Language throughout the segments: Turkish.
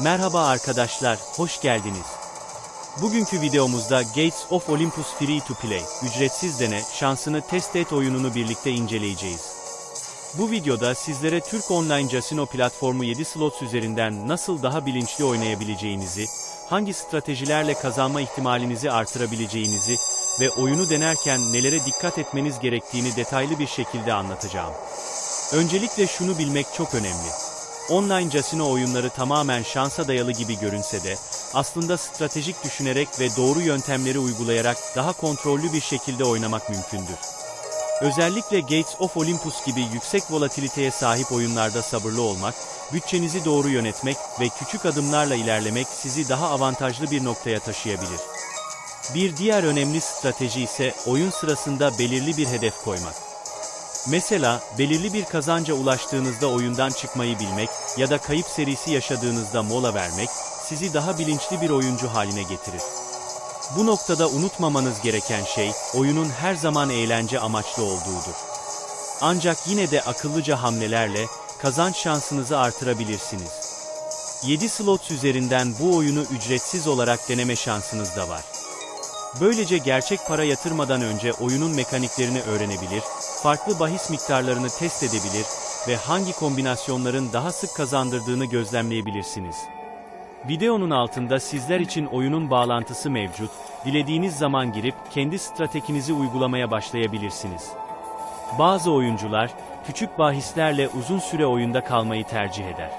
Merhaba arkadaşlar, hoş geldiniz. Bugünkü videomuzda Gates of Olympus Free to Play, ücretsiz dene, şansını test et oyununu birlikte inceleyeceğiz. Bu videoda sizlere Türk Online Casino platformu 7 slots üzerinden nasıl daha bilinçli oynayabileceğinizi, hangi stratejilerle kazanma ihtimalinizi artırabileceğinizi ve oyunu denerken nelere dikkat etmeniz gerektiğini detaylı bir şekilde anlatacağım. Öncelikle şunu bilmek çok önemli. Online casino oyunları tamamen şansa dayalı gibi görünse de, aslında stratejik düşünerek ve doğru yöntemleri uygulayarak daha kontrollü bir şekilde oynamak mümkündür. Özellikle Gates of Olympus gibi yüksek volatiliteye sahip oyunlarda sabırlı olmak, bütçenizi doğru yönetmek ve küçük adımlarla ilerlemek sizi daha avantajlı bir noktaya taşıyabilir. Bir diğer önemli strateji ise oyun sırasında belirli bir hedef koymak. Mesela, belirli bir kazanca ulaştığınızda oyundan çıkmayı bilmek ya da kayıp serisi yaşadığınızda mola vermek, sizi daha bilinçli bir oyuncu haline getirir. Bu noktada unutmamanız gereken şey, oyunun her zaman eğlence amaçlı olduğudur. Ancak yine de akıllıca hamlelerle, kazanç şansınızı artırabilirsiniz. 7 slots üzerinden bu oyunu ücretsiz olarak deneme şansınız da var. Böylece gerçek para yatırmadan önce oyunun mekaniklerini öğrenebilir, farklı bahis miktarlarını test edebilir ve hangi kombinasyonların daha sık kazandırdığını gözlemleyebilirsiniz. Videonun altında sizler için oyunun bağlantısı mevcut, dilediğiniz zaman girip kendi stratejinizi uygulamaya başlayabilirsiniz. Bazı oyuncular, küçük bahislerle uzun süre oyunda kalmayı tercih eder.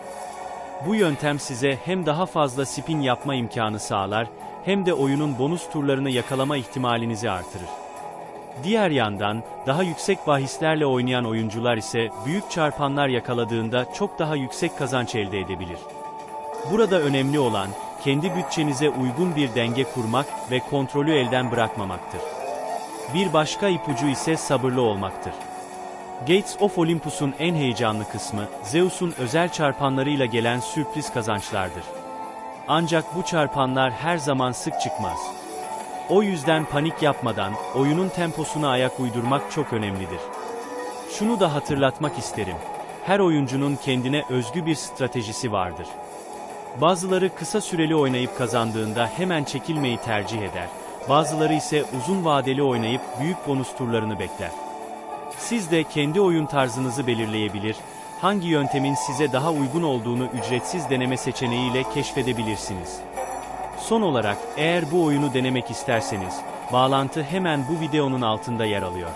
Bu yöntem size hem daha fazla spin yapma imkanı sağlar, hem de oyunun bonus turlarını yakalama ihtimalinizi artırır. Diğer yandan, daha yüksek bahislerle oynayan oyuncular ise büyük çarpanlar yakaladığında çok daha yüksek kazanç elde edebilir. Burada önemli olan, kendi bütçenize uygun bir denge kurmak ve kontrolü elden bırakmamaktır. Bir başka ipucu ise sabırlı olmaktır. Gates of Olympus'un en heyecanlı kısmı, Zeus'un özel çarpanlarıyla gelen sürpriz kazançlardır. Ancak bu çarpanlar her zaman sık çıkmaz. O yüzden panik yapmadan, oyunun temposuna ayak uydurmak çok önemlidir. Şunu da hatırlatmak isterim. Her oyuncunun kendine özgü bir stratejisi vardır. Bazıları kısa süreli oynayıp kazandığında hemen çekilmeyi tercih eder. Bazıları ise uzun vadeli oynayıp büyük bonus turlarını bekler. Siz de kendi oyun tarzınızı belirleyebilir, hangi yöntemin size daha uygun olduğunu ücretsiz deneme seçeneğiyle keşfedebilirsiniz. Son olarak, eğer bu oyunu denemek isterseniz, bağlantı hemen bu videonun altında yer alıyor.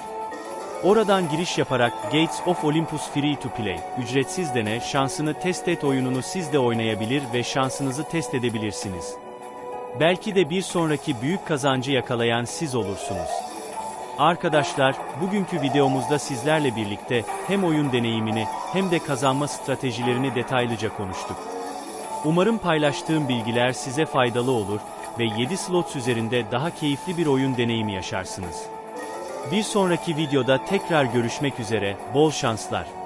Oradan giriş yaparak Gates of Olympus Free to Play, ücretsiz dene, şansını test et oyununu siz de oynayabilir ve şansınızı test edebilirsiniz. Belki de bir sonraki büyük kazancı yakalayan siz olursunuz. Arkadaşlar, bugünkü videomuzda sizlerle birlikte hem oyun deneyimini hem de kazanma stratejilerini detaylıca konuştuk. Umarım paylaştığım bilgiler size faydalı olur ve 7 slots üzerinde daha keyifli bir oyun deneyimi yaşarsınız. Bir sonraki videoda tekrar görüşmek üzere, bol şanslar.